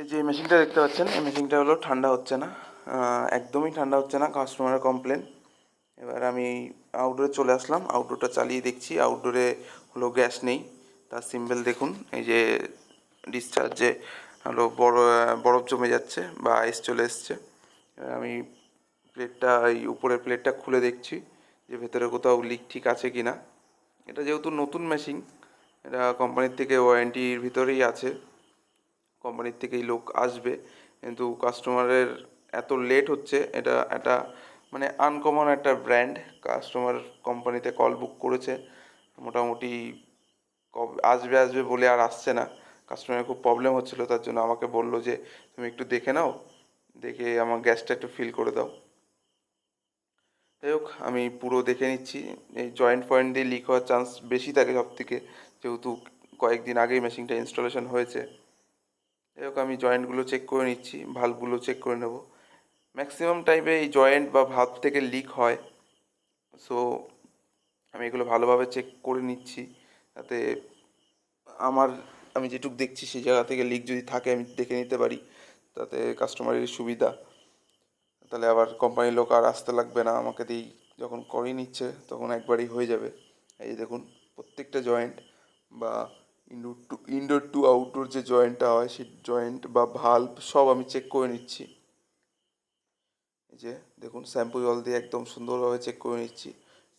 এই যে মেশিনটা দেখতে পাচ্ছেন, এই মেশিনটা হলো ঠান্ডা হচ্ছে না। একদমই ঠান্ডা হচ্ছে না কাস্টমারের কমপ্লেন এবার আমি আউটডোরে চলে আসলাম আউটডোরটা চালিয়ে দেখছি আউটডোরে হলো গ্যাস নেই। তার সিম্বল দেখুন, এই যে ডিসচার্জে হলো বড়, বরফ জমে যাচ্ছে বা আইস চলে এসছে। এবার আমি প্লেটটা এই উপরের প্লেটটা খুলে দেখছি যে ভেতরে কোথাও লিক ঠিক আছে কি না এটা যেহেতু নতুন মেশিন এটা কোম্পানির থেকে ওয়ারেন্টির ভিতরেই আছে। কোম্পানির থেকেই লোক আসবে। কিন্তু কাস্টমারের এত লেট হচ্ছে, এটা একটা মানে আনকমন একটা ব্র্যান্ড কাস্টমার কোম্পানিতে কল বুক করেছে, মোটামুটি আসবে আসবে বলে আর আসছে না। কাস্টমারের খুব প্রবলেম হচ্ছিল, তার জন্য আমাকে বলল যে, তুমি একটু দেখে নাও, দেখে আমার গ্যাসটা একটু ফিল করে দাও। যাই হোক আমি পুরো দেখে নিচ্ছি। এই জয়েন্ট পয়েন্ট দিয়ে লিক হওয়ার চান্স বেশি থাকে সব থেকে যেহেতু কয়েকদিন আগেই মেশিনটা ইনস্টলেশন হয়েছে। হোক, আমি জয়েন্টগুলো চেক করে নিচ্ছি ভালভগুলো চেক করে নেব। ম্যাক্সিমাম টাইমে এই জয়েন্ট বা ভালভ থেকে লিক হয় সো আমি এগুলো ভালোভাবে চেক করে নিচ্ছি, যাতে আমার, আমি যেটুক দেখছি সেই জায়গা থেকে লিক যদি থাকে, আমি দেখে নিতে পারি, তাতে কাস্টমারের সুবিধা। তাহলে আবার কোম্পানির লোক আর আসতে লাগবে না, আমাকে দিয়েই যখন করিয়ে নিচ্ছে, তখন একবারই হয়ে যাবে। এই দেখুন, প্রত্যেকটা জয়েন্ট বা indoor to indoor to outdoor যে জয়েন্টটা হয়, সেই জয়েন্ট বা ভাল্ব সব আমি চেক করে নিচ্ছি। এই যে, দেখুন শ্যাম্পু জল দিয়ে একদম সুন্দরভাবে চেক করে নিচ্ছি।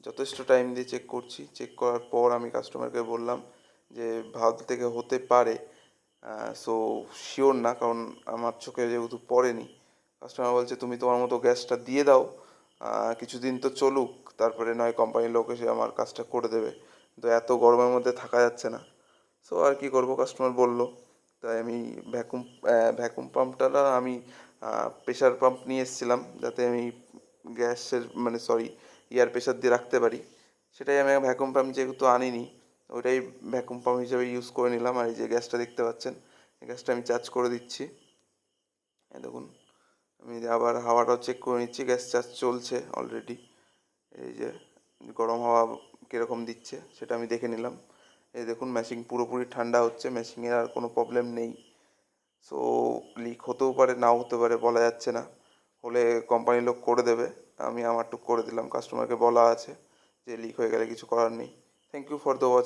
যথেষ্ট টাইম দিয়ে চেক করছি। চেক করার পর আমি কাস্টমারকে বললাম যে ভাল্ব থেকে হতে পারে সো শিওর না, কারণ আমার চোখে যেহেতু পড়েনি। কাস্টমার বলছে, তুমি তোমার মতো গ্যাসটা দিয়ে দাও কিছুদিন তো চলুক, তারপরে নয় কোম্পানির লোক এসে আমার কাজটা করে দেবে। তো এত গরমের মধ্যে থাকা যাচ্ছে না। সো আর কি করব? কাস্টমার বলল, তাই আমি ভ্যাকুম ভ্যাকুম পাম্পটা আমি প্রেশার পাম্প নিয়ে এসেছিলাম, যাতে আমি গ্যাসের মানে সরি এয়ার প্রেশার দিয়ে রাখতে পারি। সেটাই আমি ভ্যাকুম পাম্প যেহেতু আনিনি, ওইটাই ভ্যাকুম পাম্প হিসেবে ইউজ করে নিলাম। আর এই যে গ্যাসটা দেখতে পাচ্ছেন, এই গ্যাসটা আমি চার্জ করে দিচ্ছি। দেখুন, আমি আবার হাওয়াটাও চেক করে নিচ্ছি, গ্যাস চার্জ চলছে অলরেডি এই যে গরম হাওয়া কীরকম দিচ্ছে, সেটা আমি দেখে নিলাম। এই দেখুন ম্যাশিং পুরোপুরি ঠান্ডা হচ্ছে ম্যাশিংয়ের আর কোনো প্রবলেম নেই। সো লিক হতেও পারে, নাও হতে পারে, বলা যাচ্ছে না। হলে কোম্পানির লোক করে দেবে, আমি আমারটুক করে দিলাম কাস্টমারকে বলা আছে যে লিক হয়ে গেলে কিছু করার নেই। Thank you for the watch